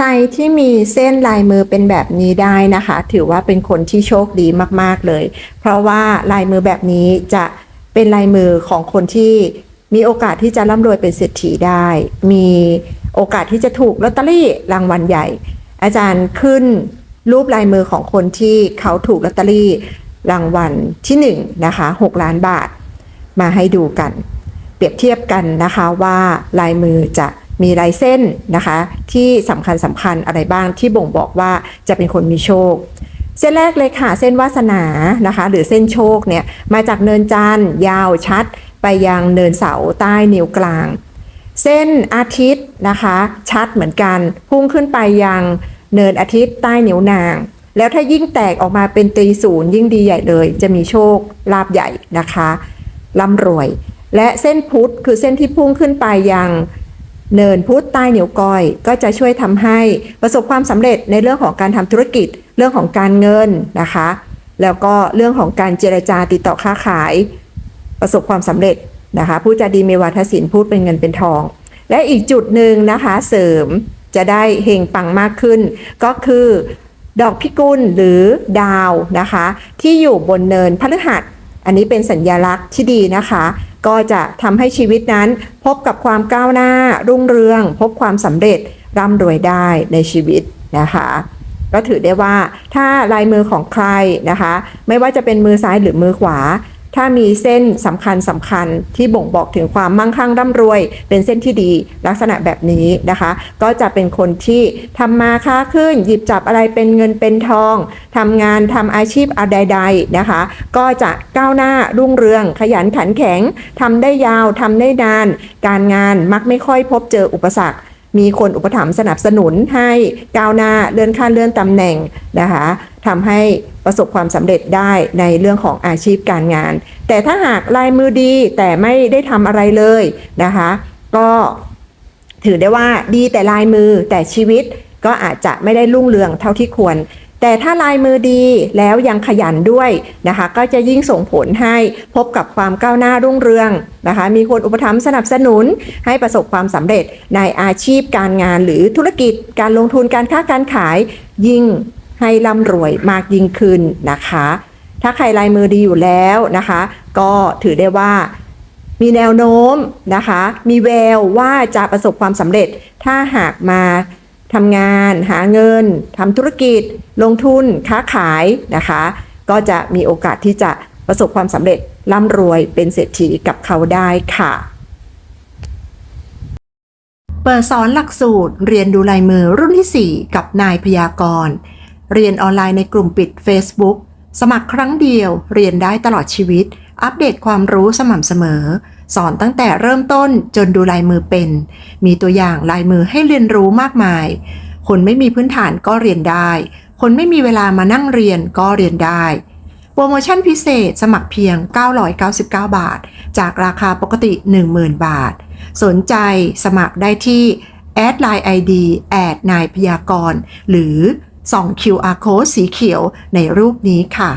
ใครที่มีเส้นลายมือเป็นแบบนี้ได้นะคะ ถือว่าเป็นคนที่โชคดีมาก ๆ เลย เพราะว่าลายมือแบบนี้จะเป็นลายมือของคนที่มีโอกาสที่จะร่ำรวยเป็นเศรษฐีได้ มีโอกาสที่จะถูกลอตเตอรี่รางวัลใหญ่ อาจารย์ขึ้นรูปลายมือของคนที่เขาถูกลอตเตอรี่รางวัลที่หนึ่งนะคะ6 ล้านบาท มาให้ดูกัน เปรียบเทียบกันนะคะว่าลายมือจะ มีลายเส้นนะคะ ที่สำคัญสำคัญอะไรบ้างที่บ่งบอกว่าจะเป็นคนมีโชค เส้นแรกเลยค่ะ เส้นวาสนานะคะ หรือเส้นโชคเนี่ยมาจากเนินจันทร์ยาวชัด ไปยังเนินเสาใต้นิ้วกลาง เส้นอาทิตย์นะคะ ชัดเหมือนกัน พุ่งขึ้นไปยังเนินอาทิตย์ใต้นิ้วนางแล้วถ้ายิ่งแตกออกมาเป็นตรีศูนย์ยิ่งดีใหญ่เลย จะมีโชคลาภใหญ่นะคะร่ำรวย และเส้นพุธคือเส้นที่พุ่งขึ้นไปยัง เนินพุธใต้เหนิ้วก้อย ก็จะช่วยทำให้ประสบความสำเร็จในเรื่องของการทำธุรกิจ เรื่องของการเงินนะคะ แล้วก็เรื่องของการเจรจาติดต่อค้าขาย ประสบความสำเร็จนะคะผู้จาดีมีวาทศิลป์พูดเป็นเงินเป็นทอง และอีกจุดหนึ่งนะคะเสริมจะได้เฮงปังมากขึ้น ก็คือดอกพิกุลหรือดาวนะคะ ที่อยู่บนเนินพฤหัส อันนี้เป็นสัญญลักษณ์ที่ดีนะคะ ก็จะทำให้ชีวิตนั้นพบกับความก้าวหน้า รุ่งเรือง พบความสำเร็จร่ำรวยได้ในชีวิตนะคะก็ถือได้ว่าถ้าลายมือของใครนะคะ ไม่ว่าจะเป็นมือซ้ายหรือมือขวา ถ้ามีเส้นสำคัญสำคัญที่บ่งบอกถึงความมั่งคั่งร่ำรวย เป็นเส้นที่ดีลักษณะแบบนี้นะคะ ก็จะเป็นคนที่ทำมาค้าขึ้น หยิบจับอะไรเป็นเงินเป็นทองทำงานทำอาชีพอะไรใดๆนะคะ ก็จะก้าวหน้ารุ่งเรือง ขยันขันแข็งทำได้ยาวทำได้นาน การงานมักไม่ค่อยพบเจออุปสรรค มีคนอุปถัมภ์สนับสนุนให้ก้าวหน้าเลื่อนขั้นเลื่อนตำแหน่งนะคะทำให้ประสบความสำเร็จได้ในเรื่องของอาชีพการงาน แต่ถ้าหากลายมือดีแต่ไม่ได้ทำอะไรเลยนะคะ ก็ถือได้ว่าดีแต่ลายมือแต่ชีวิตก็อาจจะไม่ได้รุ่งเรืองเท่าที่ควร แต่ถ้าลายมือดีแล้วยังขยันด้วยนะคะ ก็จะยิ่งส่งผลให้พบกับความก้าวหน้ารุ่งเรืองนะคะ มีคนอุปถัมภ์สนับสนุนให้ประสบความสำเร็จในอาชีพการงานหรือธุรกิจการลงทุนการค้าการขาย ยิ่งให้ร่ำรวยมากยิ่งขึ้นนะคะ ถ้าใครลายมือดีอยู่แล้วนะคะ ก็ถือได้ว่ามีแนวโน้มนะคะ มีแววว่าจะประสบความสำเร็จ ถ้าหากมา ทำงาน หาเงินทำธุรกิจ ลงทุน ค้าขายนะคะ ก็จะมีโอกาสที่จะประสบความสำเร็จร่ำรวยเป็นเศรษฐีกับเขาได้ค่ะ เปิดสอนหลักสูตรเรียนดูลายมือรุ่นที่ 4 กับนายพยากร เรียนออนไลน์ในกลุ่มปิด Facebook สมัครครั้งเดียวเรียนได้ตลอดชีวิต อัปเดตความรู้สม่ำเสมอ สอนตั้งแต่เริ่มต้นจนดูลายมือเป็น มีตัวอย่างลายมือให้เรียนรู้มากมาย คนไม่มีพื้นฐานก็เรียนได้ คนไม่มีเวลามานั่งเรียนก็เรียนได้ โปรโมชั่นพิเศษสมัครเพียง 999 บาท จากราคาปกติ 10,000 บาท สนใจสมัครได้ที่แอดไลน์ ID แอดนายพยากร หรือส่อง QR code สีเขียวในรูปนี้ค่ะ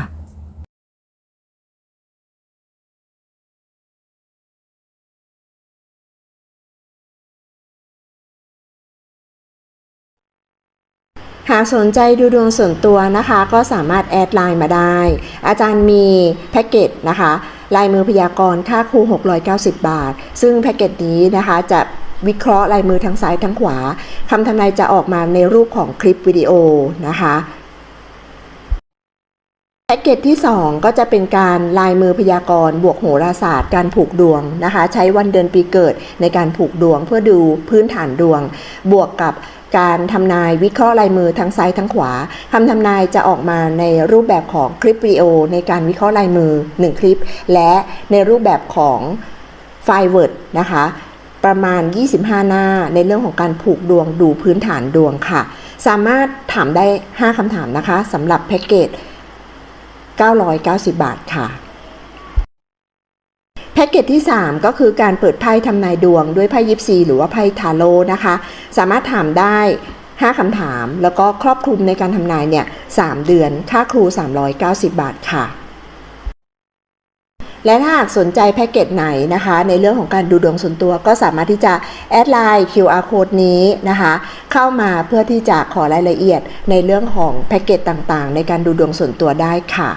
หากสนใจดูดวงส่วนตัวนะคะ ก็สามารถแอดไลน์มาได้ อาจารย์มีแพ็กเกจนะคะลายมือพยากรณ์ค่าครู 690 บาท ซึ่งแพ็กเกจนี้นะคะจะวิเคราะห์ลายมือทั้งซ้ายทั้งขวาคำทำนายจะออกมาในรูปของคลิปวิดีโอนะคะ แพ็กเกจที่ 2 ก็จะเป็นการลายมือพยากรณ์บวกโหราศาสตร์การผูกดวงนะคะ ใช้วันเดือนปีเกิดในการผูกดวงเพื่อดูพื้นฐานดวง บวกกับการทำนายวิเคราะห์ลายมือทั้งซ้ายทั้งขวาคำทำนายจะออกมาในรูปแบบของคลิปวิดีโอ ในการวิเคราะห์ลายมือ 1 คลิป และในรูปแบบของไฟล์ Word นะคะประมาณ 25 หน้าในเรื่องของการผูกดวงดูพื้นฐานดวงค่ะ สามารถถามได้ 5คำถามนะคะสำหรับแพ็กเกจ 990 บาทค่ะ แพ็กเกจที่ 3 ก็คือการเปิดไพ่ทำนายดวงด้วยไพ่ยิปซีหรือว่าไพ่ทาโร่นะคะ สามารถถามได้ 5คำถาม แล้วก็ครอบคลุมในการทำนายเนี่ย3เดือน ค่าครู 390 บาทค่ะและถ้าหากสนใจแพ็กเกจไหนนะคะ ในเรื่องของการดูดวงส่วนตัวก็สามารถที่จะแอดไลน์ QR code นี้นะคะ เข้ามาเพื่อที่จะขอรายละเอียดในเรื่องของแพ็กเกจต่างๆ ในการดูดวงส่วนตัวได้ค่ะ